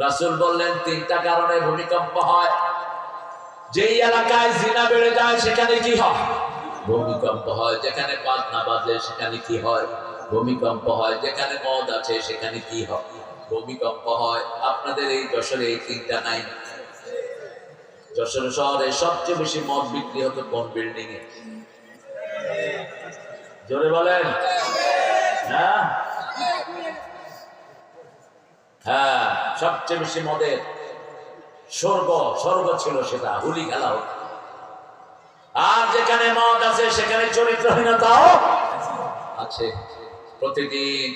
রাসূল বললেন, তিনটা কারণে ভূমিকম্প হয়। যেই এলাকায় জিনা বেড়ে যায়, সেখানে কি হয়? ভূমিকম্প হয়। যেখানে বাজনা বাজে সেখানে কি হয়? ভূমিকম্প হয়। যেখানে মদ আছে, সেখানে কি হয়? ভূমিকম্প হয়। আপনাদের এই যশোরে এই তিনটা নাই? যশোর শহরে সবচেয়ে বেশি মদ বিক্রি হতো কোন বিল্ডিং এ জোরে বলেন। হ্যাঁ? হ্যাঁ সবচেয়ে বেশি মদের স্বর্গ স্বর্গ ছিল সেটা, হুলি খেলা হতো আর যেখানে মদ আছে, সেখানে চরিত্রহীনতাও আছে। প্রতিদিন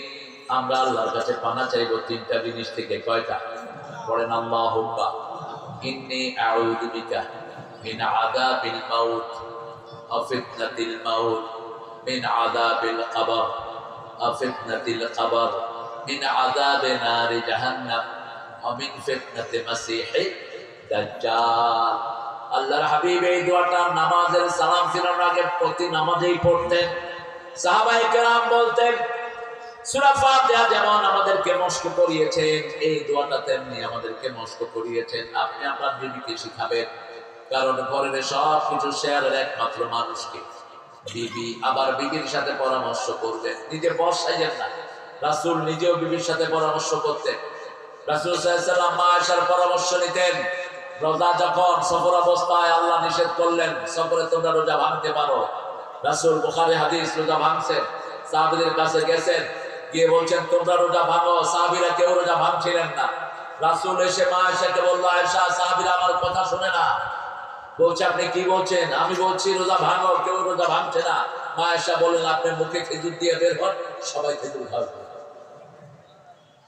আমরা আল্লাহর কাছে পানা চাইব তিনটা জিনিস থেকে, কয়টা? পড়েন আল্লাহ হুম্বা ইন্নি আউযু বিকা মিন আযাবিল মাউত ওয়া ফিতনাতিল মাউত মিন নারি জাহান্নাম ওয়া মিন ফিতনাতি মাসিহি দাজ্জাল। আল্লাহর হাবিব এই দোয়াটা নামাজের সালাম ফিরানোর আগে প্রতি নামাজেই পড়তেন। কেরাম বলতেন যেমন আমাদেরকে মস্ক করিয়েছেন, এই দোয়াটা তেমনি আমাদেরকে মস্ক করিয়েছেন। আপনি আপনার বিবিকে শিখাবেন। কারণ ঘরের সব কিছু শেয়ারের একমাত্র মানুষকে। বিবি আবার বিবির সাথে পরামর্শ করবেন। নিজে বস না। রাসূল নিজেও বিবির সাথে পরামর্শ করতেন। রাসূল সাল্লাল্লাহু মা আয়েশার পরামর্শ নিতেন। রোজা যখন সফর অবস্থায় আল্লাহ নিষেধ করলেন, সফরে তোমরা রোজা ভাঙতে পারো। রাসূল বুখারী হাদিস রোজা ভাঙছেন, সাহাবীদের কাছে গেছেন, গিয়ে বলছেন, তোমরা রোজা ভাঙো, সাহাবীরা কেউ রোজা ভাঙছিলেন না। রাসূল এসে মা আয়েশাকে বলল, আয়েশা, সাহাবীরা আমার কথা শুনে না। বলছে, আপনি কি বলছেন? আমি বলছি, রোজা ভাঙো, কেউ রোজা ভাঙছে না। মা আয়েশা বললেন আপনি মুখে খেজুর দিয়ে বের হন, সবাই খেজুর খাবে।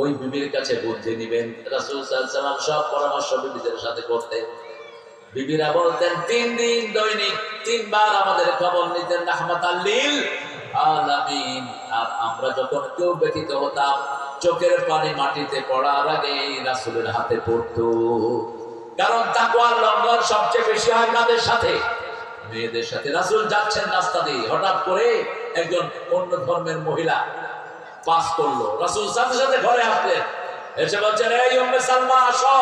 ওই বিবির কাছে বুদ্ধি নিবেন রাসূল আলাইহি সব পরামর্শ বিবিদের সাথে করতেন। বিবিরা বলতেন, তিন দিন দৈনিক, তিনবার আমাদের খবর নিতেন রাহমাতাল্লিল আলামিন। আর আমরা যখন কেউ ব্যতীত হতাম, চোখের পানি মাটিতে পড়ার আগে রাসূলের হাতে পড়তো। কারণ লঙ্ঘন সবচেয়ে বেশি হয় কাদের সাথে? মেয়েদের সাথে। রাসূল যাচ্ছেন রাস্তা দিয়ে, হঠাৎ করে একজন অন্য ধর্মের মহিলা পাস করল। রাসূল সাথে সাথে ঘরে আসলেন। এসে বলছেন, এই সালমা, আসো।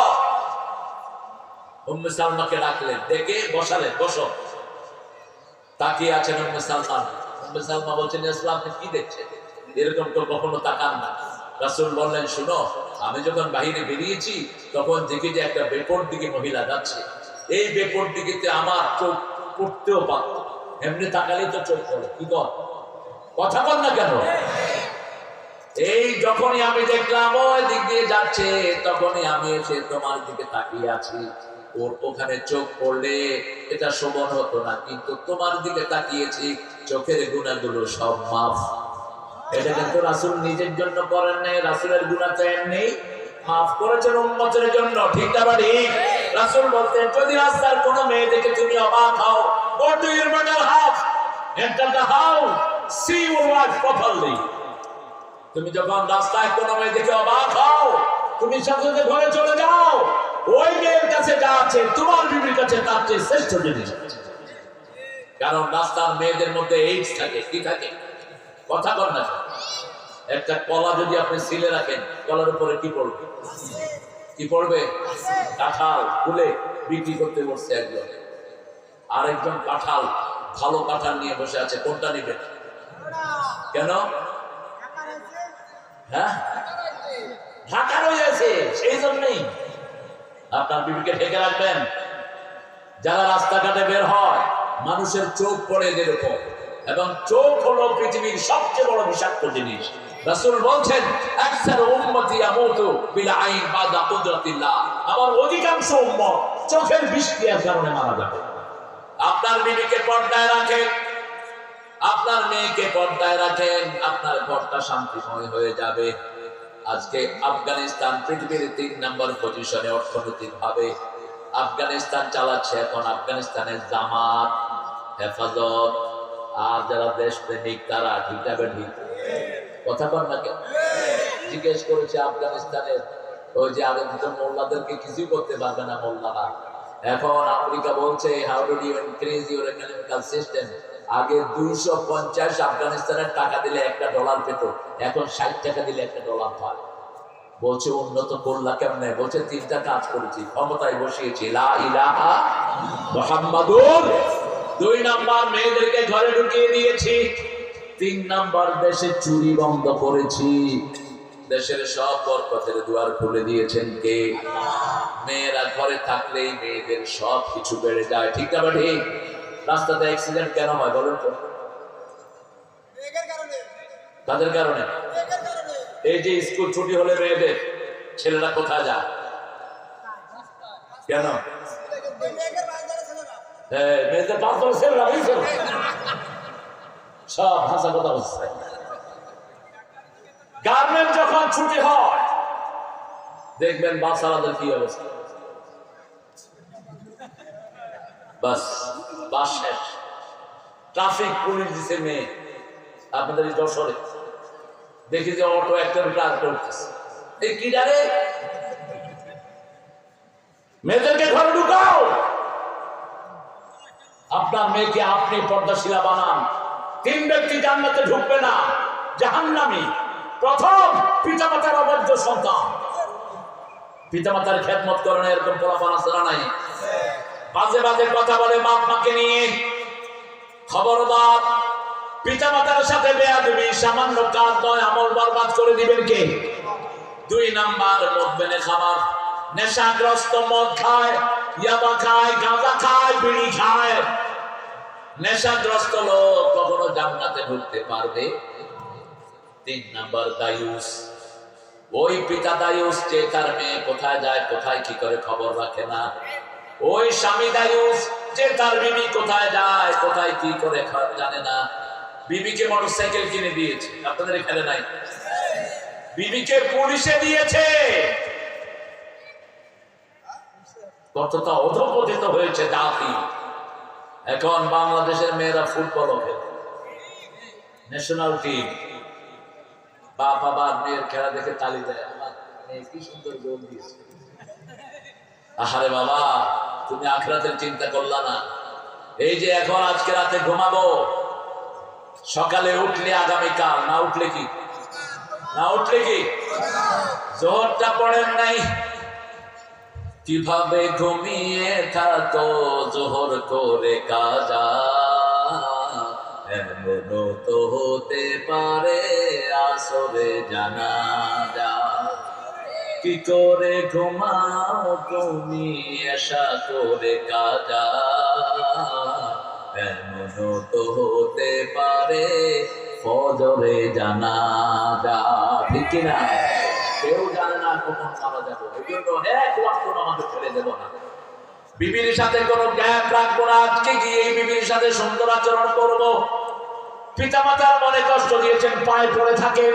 সালমাকে ডেকে বসালেন বসো। তাকিয়ে আছেন সালমান। সালমা বলছেন কি দেখছেন? এরকম তো কখনো তাকান না। রাসূল বললেন, শুনো, আমি যখন বাহিরে বেরিয়েছি, তখন দেখি যে একটা বেপর দিকে মহিলা যাচ্ছে। এই বেপর দিকে আমার চোখ পড়তেও পারত এমনি তাকালেই তো চোখ পড়ে, কি কথা বল না কেন? এই যখনই আমি দেখলাম, ওই দিক দিয়ে যাচ্ছে, তখনই আমি এসে তোমার দিকে তাকিয়ে আছি। ওর ওখানে চোখ পড়লে এটা শোভন হতো না, কিন্তু তোমার দিকে তাকিয়েছি, চোখের গুণাগুলো সব মাফ। এটা কিন্তু রাসুল নিজের জন্য করেন নাই, রাসুলের গুণা তো এমনি মাফ করেছেন উম্মতের জন্য, ঠিক না রাসুল বলতেন, যদি রাস্তার কোনো মেয়ে দেখে তুমি অবাক হও house enter the house see your wife properly তুমি যখন রাস্তায় কোনো মেয়ে দেখে অবাক হও, তুমি সাথে ঘরে চলে যাও, ওই মেয়ের কাছে যা আছে, তোমার বিবির কাছে তার চেয়ে শ্রেষ্ঠ জিনিস। কারণ রাস্তার মেয়েদের মধ্যে এইডস থাকে, কি থাকে? কথা কর না। একটা কলা যদি আপনি সিলে রাখেন, কলার উপরে কি পড়বে? কি পড়বে? কাঁঠাল খুলে বিক্রি করতে বসছে একজন। আরেকজন কাঁঠাল ভালো কাঁঠাল নিয়ে বসে আছে, কোনটা নিবেন? কেন? হ্যাঁ? ঢাকা রয়েছে সেই জন্যই আপনার বিবিকে ঢেকে রাখবেন। যারা রাস্তাঘাটে বের হয়, মানুষের চোখ পড়ে যেরকম। এবং চোখ হলো পৃথিবীর সবচেয়ে বড় বিষাক্ত জিনিস। রাসূল বলছেন, আকসার উম্মতি আমুতু বিল আইন বাদা কুদরাতিল্লাহ। আমার অধিকাংশ উম্মত চোখের বৃষ্টির কারণে মারা যাবে। আপনার বিবিকে পর্দায় রাখেন আপনার মেয়েকে পর্দায় রাখেন, আপনার ঘরটা শান্তিময় হয়ে যাবে। আজকে আফগানিস্তান পৃথিবীর তিন নম্বর পজিশনে অর্থনৈতিক ভাবে আফগানিস্তান চালাচ্ছে এখন আফগানিস্তানের জামাত, হেফাজত। আর যারা দেশপ্রেমিক, তারা ঠিক না ঠিক কথা বল না কেন? জিজ্ঞেস করেছে আফগানিস্তানের, ওই যে আগে দুটো মোল্লাদেরকে কিছুই করতে পারবে না মোল্লারা। এখন আমেরিকা বলছে how do you increase your economical system আগে দুইশো পঞ্চাশ আফগানিস্তানের টাকা দিলে একটা ডলার পেত, এখন ষাট টাকা দিলে একটা ডলার পায়। বলছে, উন্নত করলা কেমনে? বলছে, তিনটা কাজ করেছি, ক্ষমতায় বসিয়েছি। দুই নাম্বার, মেয়েদেরকে ঘরে ঢুকিয়ে দিয়েছি। তিন নাম্বার, দেশে চুরি বন্ধ করেছি। দেশের সব বরকতের দুয়ার খুলে দিয়েছেন কে? মেয়েরা ঘরে থাকলেই মেয়েদের সব কিছু বেড়ে যায়, ঠিক না ঠিক? রাস্তাতে অ্যাক্সিডেন্ট কেন হয় বলুন তো? তাদের কারণে? এই যে স্কুল ছুটি হলে মেয়েদের ছেলেরা কোথায় যায়? কেন? হ্যাঁ, মেয়েদের পাঁচ কথা বলছে। গার্মেন্ট যখন ছুটি হয় দেখবেন বাচ্চারাদের কি অবস্থা? বাস। বাস ট্রাফিক পুলিশ দিছে মেয়ে। আপনাদের যশোরে। দেখি যে অটো একটা করতেছে এই কি মেয়েদেরকে ঘরে ঢুকাও! আপনার মেয়েকে আপনি পর্দাশীলা বানান। তিন ব্যক্তি জান্নাতে ঢুকবে না। জাহান্নামি। প্রথম পিতা পিতামাতার অবৈধ সন্তান। পিতামাতার খেদমত করেন, এরকম পোলাপান আছে নাই? বাজে বাজে কথা বলে বাপ মাকে নিয়ে। খবরদার, পিতামাতার সাথে বেয়াদবি, সামান্য কাজ নয়, আমল বরবাদ করে দিবেন কে? দুই নাম্বার মদ বেনে খাবার। নেশাগ্রস্ত মদ খায়, ইয়াবা খায়, গাঁজা খায়, বিড়ি খায়। নেশাগ্রস্ত লোক কখনো জান্নাতে ঢুকতে পারবে? তিন নাম্বার, দায়ুস। ওই পিতা দায়ুস যে তার মেয়ে কোথায় যায়, কোথায় কি করে খবর রাখে না? ওই স্বামী দায়ুস, যে তার বিবি কোথায় যায়, কোথায় কি করে জানে না। বিবিকে মোটরসাইকেল কিনে দিয়েছে, আপনাদের এখানে নাই। বিবিকে পুলিশে দিয়েছে। কতটা অধপতিত হয়েছে জাতি। এখন বাংলাদেশের মেয়েরা ফুটবল খেলে। ন্যাশনাল টিম বাপ আবার মেয়ের খেলা দেখে তালি দেয়। আমার কি সুন্দর গোল দিয়েছে। আহারে বাবা। তুমি আখরাতের চিন্তা করলা না। এই যে এখন আজকে রাতে ঘুমাবো, সকালে উঠলে আগামীকাল, না উঠলে কি? না উঠলে কি? জোহরটা পড়েন নাই। কীভাবে ঘুমিয়ে থাকো, জোহর করে কাজা? এমনও তো হতে পারে আসরে জানা যা কি করে ঘুমাও তুমি আশা করে কাজা এমনও তো হতে পারে ফজরে জানা যা ঠিক না কেউ জানে না কখন মারা যাব। এই জন্য এক ওয়াক্ত আমাদের ছেড়ে দেবো না। বিবির সাথে কোনো গ্যাপ রাখব না। আজকে গিয়ে বিবির সাথে সুন্দর আচরণ করব। পিতামাতার মনে কষ্ট দিয়েছেন, পায়ে পড়ে থাকেন।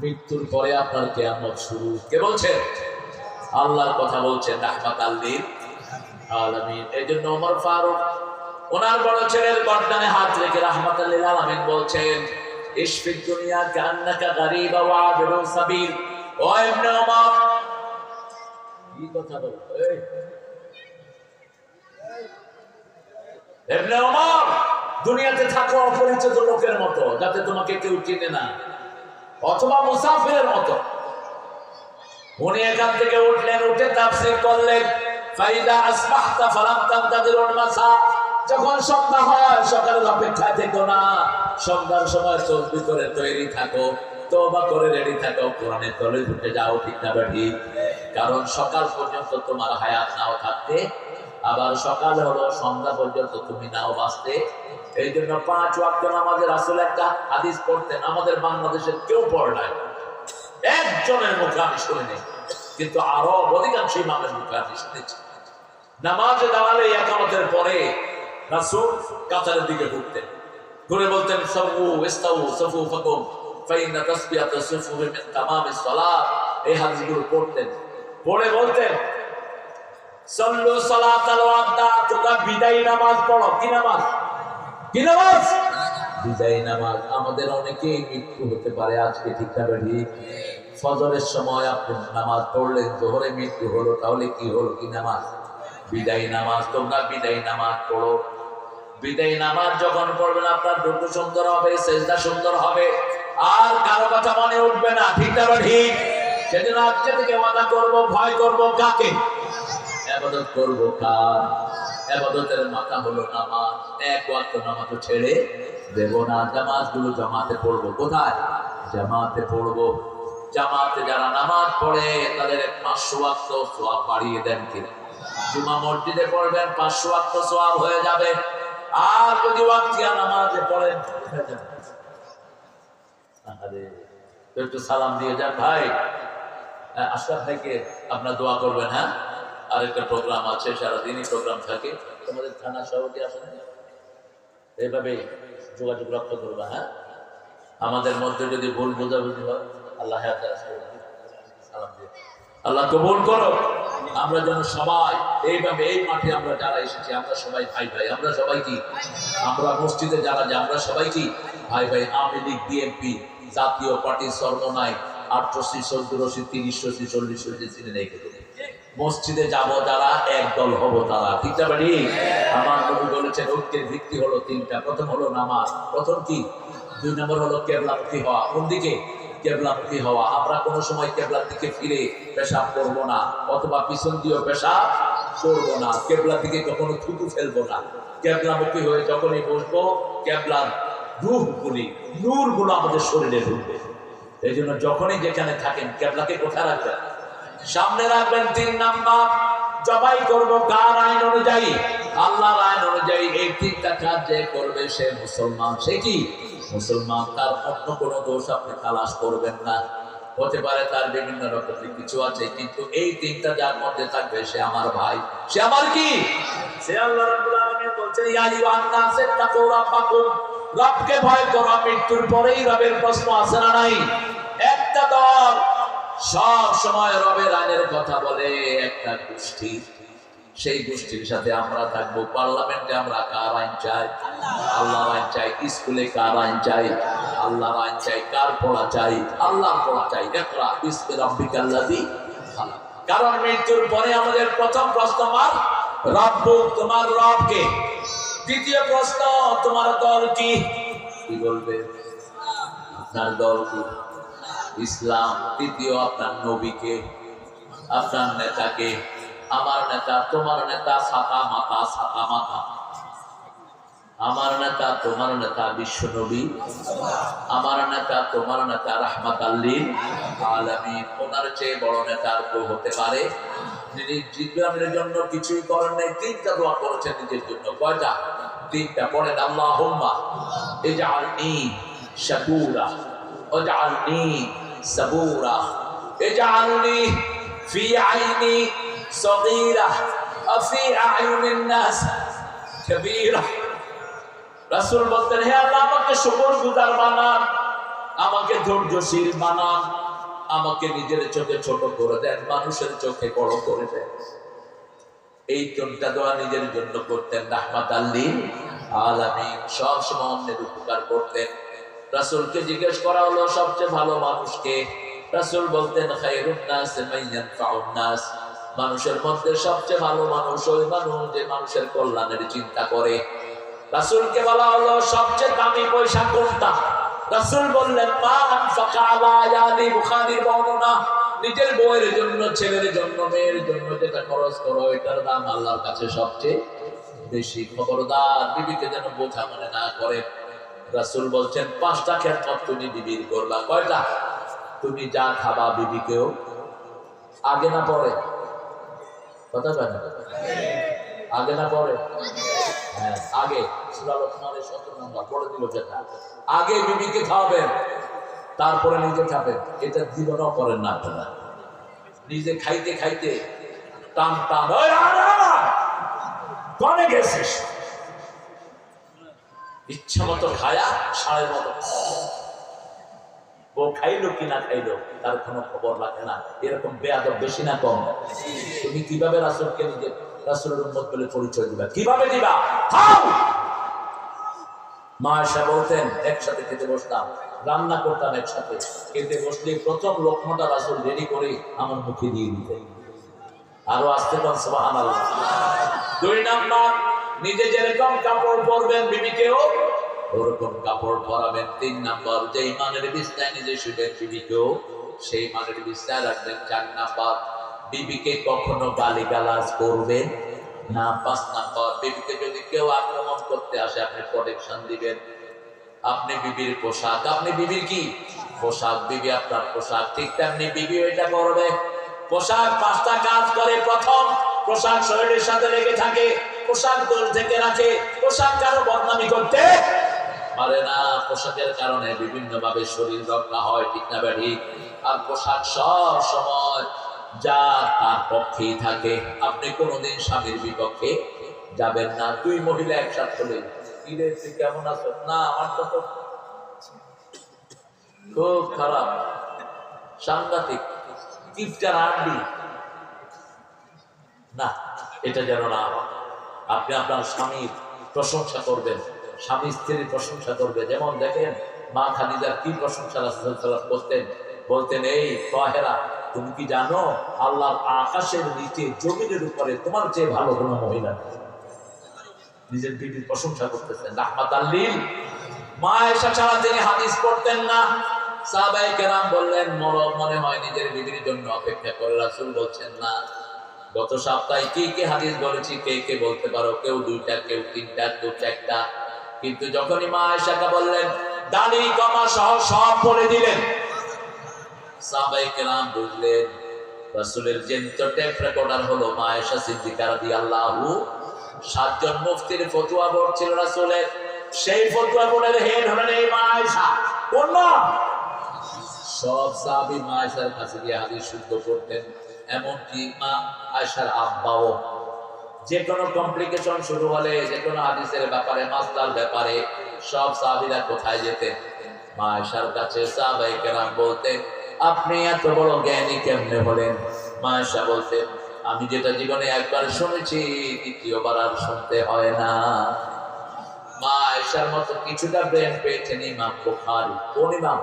মৃত্যুর পরে আপনার কেয়ামত শুরু। কে বলছেন? আল্লাহর কথা বলছেন রাহমাত আল্লিল আলামিন। এই জন্য ওমর ফারুক ওনার বড় ছেলের গর্দানে হাত রেখে রাহমাত আল্লিল আলামিন বলছেন, ইশফিক দুনিয়া কান্নাকা গারিবা ওয়া আবরু সাবিল। ও ইবনে ওমর, কি কথা বল? এই। ইবনে ওমর, দুনিয়াতে থাকো অপরিচিত লোকের মতো, যাতে তোমাকে কেউ চিনে না। অথবা মুসাফিরের মতো। উনি এখান থেকে উঠলেন, উঠে তাফসীর করলেন। ফাইদা আসবাহতা ফালাম তানতাদিরুল মাসা যখন সন্ধ্যা হয়, সকালের অপেক্ষায় থেকো না, সন্ধ্যার সময় চলবি করে তৈরি থাকো তোবা করে রেডি থাকো কোরআনের তলে ঢুকে যাও, ঠিক না কারণ সকাল পর্যন্ত তোমার হায়াত নাও থাকতে আবার সকাল হলো, সন্ধ্যা পর্যন্ত তুমি নাও বাঁচতে। এই জন্য পাঁচ ওয়াক্ত নামাজের আসলে একটা হাদিস পড়তেন আমাদের বাংলাদেশের কেউ পড়ে নাই। একজনের মুখে আমি শুনিনি কিন্তু আরও অধিকাংশ ইমামের মুখে আমি শুনেছি। নামাজে দাঁড়ালে একামতের পরে রাসূল কাতারের দিকে ঘুরতেন। ঘুরে বলতেন, সবু, ইস্তাউ সফু ফাকুম, ফাইন্না তাসবিয়াত সুফু মিন সালাত। এই হাদিসগুলো পড়তেন। পড়ে বলতেন সল্লু সালাতাল ওয়াদা তোমরা বিদায়ী নামাজ পড়ো। কি নামাজ? কি নামাজ? বিদায়ী নামাজ। আমাদের অনেকেই মৃত্যু হতে পারে, আজকে ঠিক ঠিক? ফজরের সময় আপনি নামাজ পড়লেন, জোহরে মৃত্যু হলো, তাহলে কি হলো? কি নামাজ? বিদায়ী নামাজ। তোমরা বিদায়ী নামাজ পড়ো। বিদায়ী নামাজ যখন পড়বেন, আপনার দুটো সুন্দর হবে, সেজদা সুন্দর হবে। আর কারও কথা মনে উঠবে না, ঠিক ঠিক? সেদিন আজকে থেকে ওয়াদা করব, ভয় করব কাকে? আবাদত করব কার? আবাদতের মাথা হলো নামাজ। এক ওয়াক্ত নামাজ ছেড়ে দেব না। জামাতগুলো জামাতে পড়ব কোথায়? জামাতে পড়ব। জামাতে যারা নামাজ পড়ে, তাদের পাঁচশো ওয়াক্ত সোয়াব বাড়িয়ে দেন কিনা জুমা মসজিদে পড়বেন, পাঁচশো ওয়াক্ত সোয়াব হয়ে যাবে। আর যদি ওয়াক্তিয়া নামাজে পড়েন একটু সালাম দিয়ে যান ভাই। আশরাফ ভাইকে আপনার দোয়া করবেন হ্যাঁ? আরেকটা প্রোগ্রাম আছে, সারাদিনই প্রোগ্রাম থাকে। তোমাদের থানা সভাপতি আসেন। এইভাবে যোগাযোগ রক্ষা করবা হ্যাঁ? আমাদের মধ্যে যদি ভুল বোঝাবুঝি হয়, আল্লাহ আল্লাহ কবুল করো। আমরা যেন সবাই এইভাবে এই মাঠে আমরা যারা এসেছি, আমরা সবাই ভাই ভাই। আমরা সবাই কি? আমরা মসজিদে যারা যে, আমরা সবাই কি? ভাই ভাই, আওয়ামী লীগ, বিএনপি, জাতীয় পার্টি সর্বনায় আটশোশি চোদ্দশি তিরিশশি চল্লিশশি চিনে নেই কেউ। মসজিদে যাব যারা এক দল হব তারা। ঠিক আছে বাড়ি আমার নবী বলেছেন, ঐক্যের ভিত্তি হলো তিনটা। প্রথম হলো নামাজ। প্রথম কি? দুই নম্বর হলো কেবলামুখী হওয়া। কোন দিকে? কেবলামুখী হওয়া। আমরা কোনো সময় কেবলার দিকে ফিরে পেশাব করব না, অথবা পিছন দিয়েও পেশাব করব না। কেবলার দিকে কখনো থুতু ফেলব না। কেবলামুখী হয়ে যখনই বসবো, কেবলার রূপ গুলি নূরগুলো আমাদের শরীরে ঢুকবে। এই জন্য যখনই যেখানে থাকেন, কেবলাকে কোথায় রাখবেন? সামনে রাখবেন তিন নাম্বার। জবাই করব কার আইন অনুযায়ী? আল্লাহর আইন অনুযায়ী এই তিনটা কাজ যে করবে সে মুসলমান। সে কি? মুসলমান, তার অন্য কোনো দোষ আপনি তালাশ করবেন না। হতে পারে তার বিভিন্ন রকমের কিছু আছে, কিন্তু এই তিনটা যার মধ্যে থাকবে সে আমার ভাই। সে আমার কি? সে আল্লাহ বলছেন রবকে ভয় করো, মৃত্যুর পরেই রবের প্রশ্ন আছে না নাই? একটা দল সব সময় রবের আইনের কথা বলে একটা গোষ্ঠী। সেই গোষ্ঠীর সাথে আমরা থাকব। পার্লামেন্টে আমরা কার আইন চাই? আল্লাহর আইন চাই। স্কুলে কার আইন চাই? আল্লাহর আইন চাই। কার পড়া চাই? আল্লাহর পড়া চাই। একরা ইসকে খালাক। কারণ মৃত্যুর পরে আমাদের প্রথম প্রশ্ন আমার রব্ব, তোমার রবকে? দ্বিতীয় প্রশ্ন, তোমার দল কি? কি বলবে? আপনার দল কি? ইসলাম তৃতীয় আপনার নবীকে, আপনার নেতাকে, আমার নেতা, তোমার নেতা সাতা মাতা সাতা মাতা। আমার নেতা, তোমার নেতা বিশ্ব নবী। আমার নেতা, তোমার নেতা রাহমাত ওনার চেয়ে বড় নেতা কেউ হতে পারে। জিজ্ঞানের জন্য কিছুই করেন নাই, তিনটা দোয়া করেছেন নিজের জন্য। কয়টা? তিনটা। পড়েন আল্লাহ হোম্মা এজাল নি শাকুরা ওজাল নি صبورا اجعلني في عيني صغيرة وفي أعين الناس كبيرة রাসূল বলতেন হে আল্লাহ আমাকে শুকর গুজার বানান আমাকে ধৈর্যশীল বানান আমাকে নিজের চোখে ছোট করে দেন মানুষের চোখে বড় করে দেন এই তিনটা দোয়া নিজের জন্য করতেন রাহমাত আল্লিন আলামিন সব সময় অন্যের উপকার করতেন রাসূলকে জিজ্ঞেস করা হলো, সবচেয়ে ভালো মানুষকে রাসূল বলতেন নাস, মান মানুষের মধ্যে সবচেয়ে ভালো মানুষ ওই মানুষ যে মানুষের কল্যাণের চিন্তা করে। রাসূলকে বলা হলো, সবচেয়ে দামি পয়সা কোনটা? রাসূল বললেন বর্ণনা। নিজের বউয়ের জন্য, ছেলের জন্য, মেয়ের জন্য যেটা খরচ করো এটার দাম আল্লাহর কাছে সবচেয়ে বেশি। খবরদার, বিবিকে যেন বোঝা মনে না করে। রাসূল বলছেন, পাঁচটা খেদমত তুমি বিবির করবা কয়টা? তুমি যা খাবা বিবিকেও। আগে না পরে? কথা কয় আগে না পরে? হ্যাঁ আগে। সূরা লোকমানের 17 নম্বর, পড়ে দিল যেটা। আগে বিবিকে খাওয়াবেন, তারপরে নিজে খাবেন। এটা জীবনও করেন না আপনারা। নিজে খাইতে খাইতে টান টান। কনে গেছিস? ইচ্ছা মতো খায়া সাড়ে মতো ও খাইলো কি না খাইলো, তার কোনো খবর রাখে না। এরকম বেয়াদব বেশি না কম। তুমি কীভাবে রাসুলকে নিজে, রাসুলের উন্মত বলে পরিচয় দিবা? কীভাবে দিবা? মা এসে বলতেন, একসাথে খেতে বসতাম, রান্না করতাম একসাথে। খেতে বসলে প্রথম লক্ষ্মণটা রাসুল রেডি করে আমার মুখে দিয়ে দিতেন। আরও আসতে পান সুবাহান দুই নাম্বার নিজে যেরকম কাপড় পরবেন বিবিকেও, ওরকম কাপড় পরাবেন। তিন নাম্বার, যেই মানের বিস্তায় নিজে শুবেন বিবিকেও, সেই মানের বিস্তায় রাখবেন চার নাম্বার। বিবিকে কখনো গালি গালাজ করবেন না। পাঁচ নাম্বার, বিবিকে যদি কেউ আক্রমণ করতে আসে, আপনি প্রোটেকশন দিবেন। আপনি বিবির পোশাক, আপনি বিবির কি? পোশাক, বিবি আপনার পোশাক। ঠিক তেমনি বিবি এটা করবে। পোশাক পাঁচটা কাজ করে। প্রথম, পোশাক শরীরের সাথে লেগে থাকে। পোশাক দোল থেকে রাখে, পোশাক কারও বদনামি করতে পারে না। পোশাকের কারণে বিভিন্ন ভাবে শরীর রক্ষা হয়, ঠিক না আর পোশাক সব সময় যা তার পক্ষেই থাকে। আপনি কোনোদিন স্বামীর বিপক্ষে যাবেন না। দুই মহিলা হলে কেমন আছো? না, আমার তো খুব খারাপ। সাংঘাতিক। আন্ডি না, এটা যেন না হয়। আপনি আপনার স্বামীর প্রশংসা করবেন, স্বামী স্ত্রীর প্রশংসা করবে। যেমন দেখেন, মা খাদিজার কি প্রশংসা রাসূল সাল্লাল্লাহু করতেন? বলতেন, এই তহেরা, তুমি কি জানো, আল্লাহর আকাশের নিচে জমিনের উপরে তোমার চেয়ে ভালো কোনো মহিলা নিজের বিবির প্রশংসা করতেছেন। রাহমাত আল্লিল মা এসা ছাড়া তিনি হাদিস পড়তেন না। সাহাবাই কেরাম বললেন মরম মনে হয় নিজের বিবির জন্য অপেক্ষা করে। রাসূল বলছেন, না। গত সপ্তাহে কে কে হাদিস বলেছি, কে কে বলতে পারো? কেউ দুইটা, কেউ তিনটা, কেউ চারটা। কিন্তু যখনই মা আয়েশাকে বললেন, দাড়ি, কমা সহ সব বলে দিলেন। সাহাবাই কেরাম বুঝলেন, রাসূলের জেন্ত টেপ রেকর্ডার হলো মা রাদিয়াল্লাহু সাতজন মুফতির ফতুয়া বোর্ড ছিল সেই ফতুয়া বোর্ডের হেড হলেন এই মা কোন সব সাহাবী মা আয়েশার কাছে হাদিস শুদ্ধ করতেন। এমনকি মা আয়েশার আব্বাও। যে কোনো কমপ্লিকেশন শুরু হলে যে কোনো হাদিসের ব্যাপারে, মাসলার ব্যাপারে, সব সাহাবীরা কোথায় যেতেন মা আয়েশার কাছে সাহাবাই কেরাম বলতেন আপনি এত বড় জ্ঞানী কেমনে হলেন? মা আয়েশা বলতেন আমি যেটা জীবনে একবার শুনেছি, দ্বিতীয়বার আর শুনতে হয় না। মা আয়েশার মতো কিছুটা ব্রেন পেয়েছেন ইমাম বুখারী। কোন ইমাম?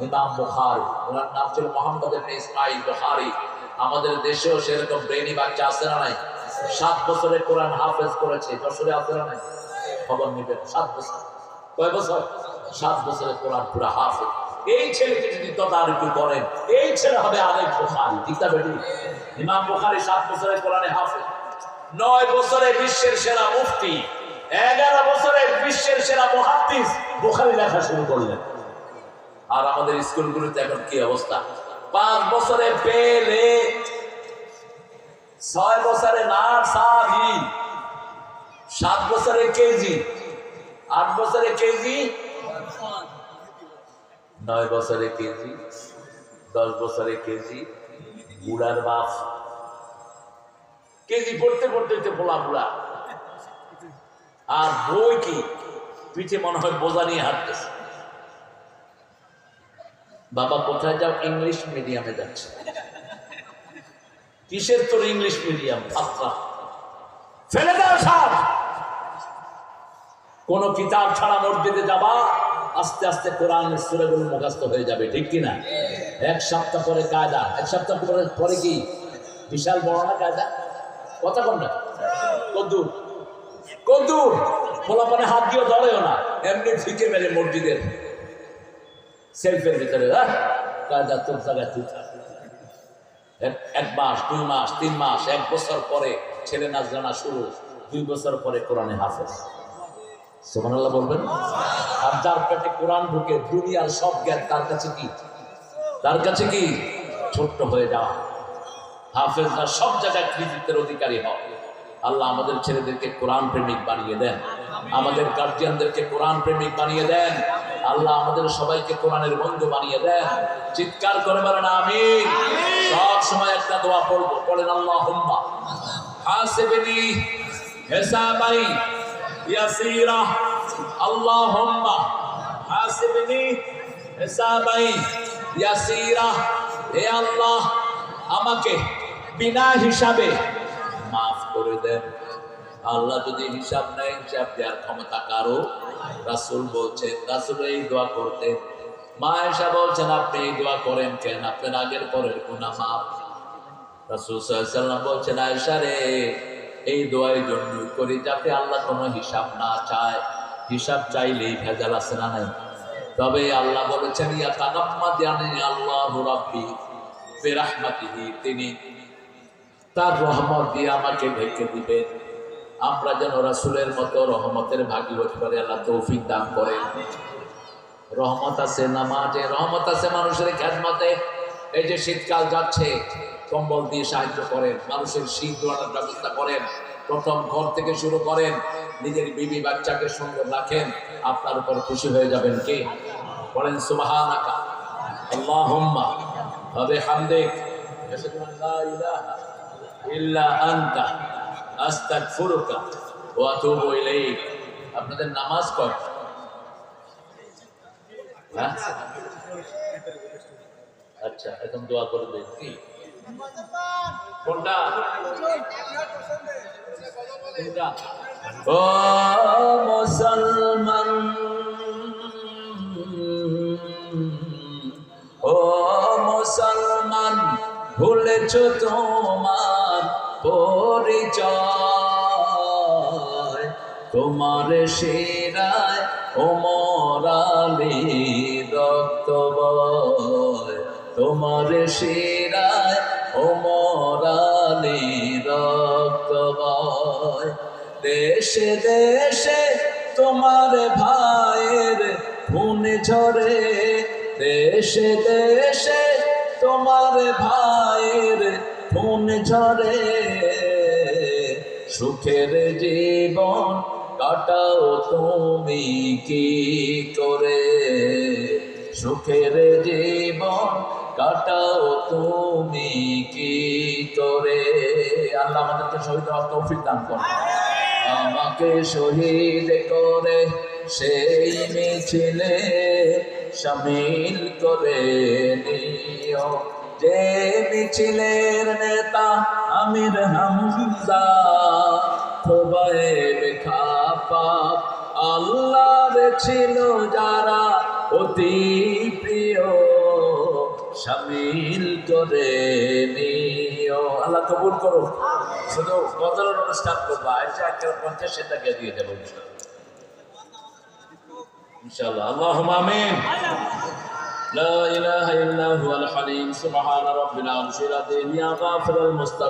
ইমাম বুখারী। ওনার নাম ছিল মোহাম্মদ ইসমাইল বুখারী। আমাদের দেশেও সেরকম ব্রেনি বাচ্চা আছে না নাই? সাত বছরে কোরআন হাফেজ করেছে যশোরে আছে না নাই? খবর নিবেন, সাত বছর। কয় বছর? সাত বছরে কোরআন পুরো হাফেজ। এই ছেলেকে যদি তদারকি করেন, এই ছেলে হবে আরেক বুখারী, ঠিক না বেটি? ইমাম বুখারী সাত বছরে কোরআনে হাফেজ। নয় বছরে বিশ্বের সেরা মুফতি। এগারো বছরে বিশ্বের সেরা মুহাদ্দিস। বোখারি লেখা শুরু করলেন। আর আমাদের স্কুলগুলোতে এখন কি অবস্থা? পাঁচ বছরে পেলে, ছয় বছরে নার্সারি সাত বছরে কেজি, আট বছরে কেজি, নয় বছরে কেজি, দশ বছরে কেজি, বুড়ার বাপ। কেজি পড়তে পড়তে তো পোলা বুড়া। আর বই কি? পিঠে মনে হয় বোঝা নিয়ে হাঁটতেছে। বাবা, কোথায় যাও? ইংলিশ মিডিয়ামে যাচ্ছে। কিসের তোর ইংলিশ মিডিয়াম ফাত্রা ফেলে দাও সব। কোন কিতাব ছাড়া মসজিদে যাবা? আস্তে আস্তে কোরআন সুরেগুলো মুখস্থ হয়ে যাবে, ঠিক কিনা এক সপ্তাহ পরে কায়দা। এক সপ্তাহ পরে পরে কি? বিশাল বড় না কায়দা? কথা কন না। কদ্দুর। কদ্দুর! পোলাপানে হাত দিয়ে ধরেও না। এমনি ফিকে মেরে মসজিদের সেলফের ভিতরে কায়দা তোর জায়গায় তুই। এক- মাস দুই মাস তিন মাস এক বছর পরে ছেলে নাচ জানা শুরু দুই বছর পরে কোরআনে হাফেজ সুবহানাল্লাহ বলবেন আর যার পেটে কোরআন ঢুকে দুনিয়ার সব জ্ঞান তার কাছে কি তার কাছে কি ছোট্ট হয়ে যাওয়া হাফেজরা সব জায়গায় কৃতিত্বের অধিকারী হয় আল্লাহ আমাদের ছেলেদেরকে কোরআন প্রেমিক বানিয়ে দেন আমাদের গার্জিয়ানদেরকে কোরআন প্রেমিক বানিয়ে দেন আল্লাহ আমাদের সবাইকে কোরআনের বন্ধু বানিয়ে দেন। চিৎকার করে বলেন আমি সব সময় একটা দোয়া পড়ব। পড়েন আল্লাহ হুম্মা হাসিবনি হিসাবাই ইয়াসিরা। আল্লাহুম্মা হাসিবনি হিসাবাই ইয়াসিরা। হে আল্লাহ আমাকে বিনা হিসাবে মাফ করে দেন। আল্লাহ যদি হিসাব নেয়, হিসাব দেওয়ার ক্ষমতা কারও? রাসূল বলছেন, রাসূল এই দোয়া করতেন। মা এসা বলছেন, আপনি এই দোয়া করেন কেন? আপনার আগের পরের রাসূল সাল্লাল্লাহু বলছেন এই দোয়ার জন্য করি যাতে আল্লাহ কোনো হিসাব না চায়। হিসাব চাইলেই ভেজাল আছে না নাই? তবে আল্লাহ বলেছেন, ইয়া আল্লাহ রাব্বি তিনি তার রহমত দিয়ে আমাকে ঢেকে দিবেন। আমরা যেন রাসুলের মতো রহমতের ভাগী হতে পারি, আল্লাহ তৌফিক দান করেন। রহমত আছে নামাজে, রহমত আছে মানুষের খেদমতে। এই যে শীতকাল যাচ্ছে, কম্বল দিয়ে সাহায্য করেন, মানুষের শীত দোয়ানোর ব্যবস্থা করেন, প্রথম ঘর থেকে শুরু করেন, নিজের বিবি বাচ্চাকে সুন্দর রাখেন, আপনার উপর খুশি হয়ে যাবেন কে? বলেন আল্লাহুম্মা হবে হামদিক ইল্লা আনতা। আপনাদের নামাজ কয় হ্যাঁ? আচ্ছা এখন দোয়া করে কি? কোনটা? ও মুসলমান ও মুসলমান, ভুলেছ তোমার পরিচয়। তোমার শিরায় ওমরালি রক্ত বয় তোমার শিরায় ওমরালি রক্ত বয় দেশে দেশে তোমার ভাইয়ের খুন ঝরে। দেশে দেশে তোমার ভাইয়ের খুন ঝরে, সুখের জীবন কাটাও তুমি কি করে? সুখের জীবন কাটাও তুমি কি করে? আল্লাহ আমাদেরকে শহীদ হওয়ার তৌফিক দান করো আমাকে শহীদ করে সেই মিছিলে সামিল করে নিও যে মিছিলের নেতা আমির হামজা খোবায়েব খাপাপ আল্লাহর ছিল যারা অতি প্রিয়। সামিল করে নিও। আল্লাহ কবুল করো শুধু গজলের অনুষ্ঠান করব। আয়সা একটা পঞ্চাশ টাকা দিয়ে দেবো ইনশাআল্লাহ আল্লাহ আমিন। لا إله إلا هو الحليم. سبحان رب العرش العظيم. يا غافر المستقيم.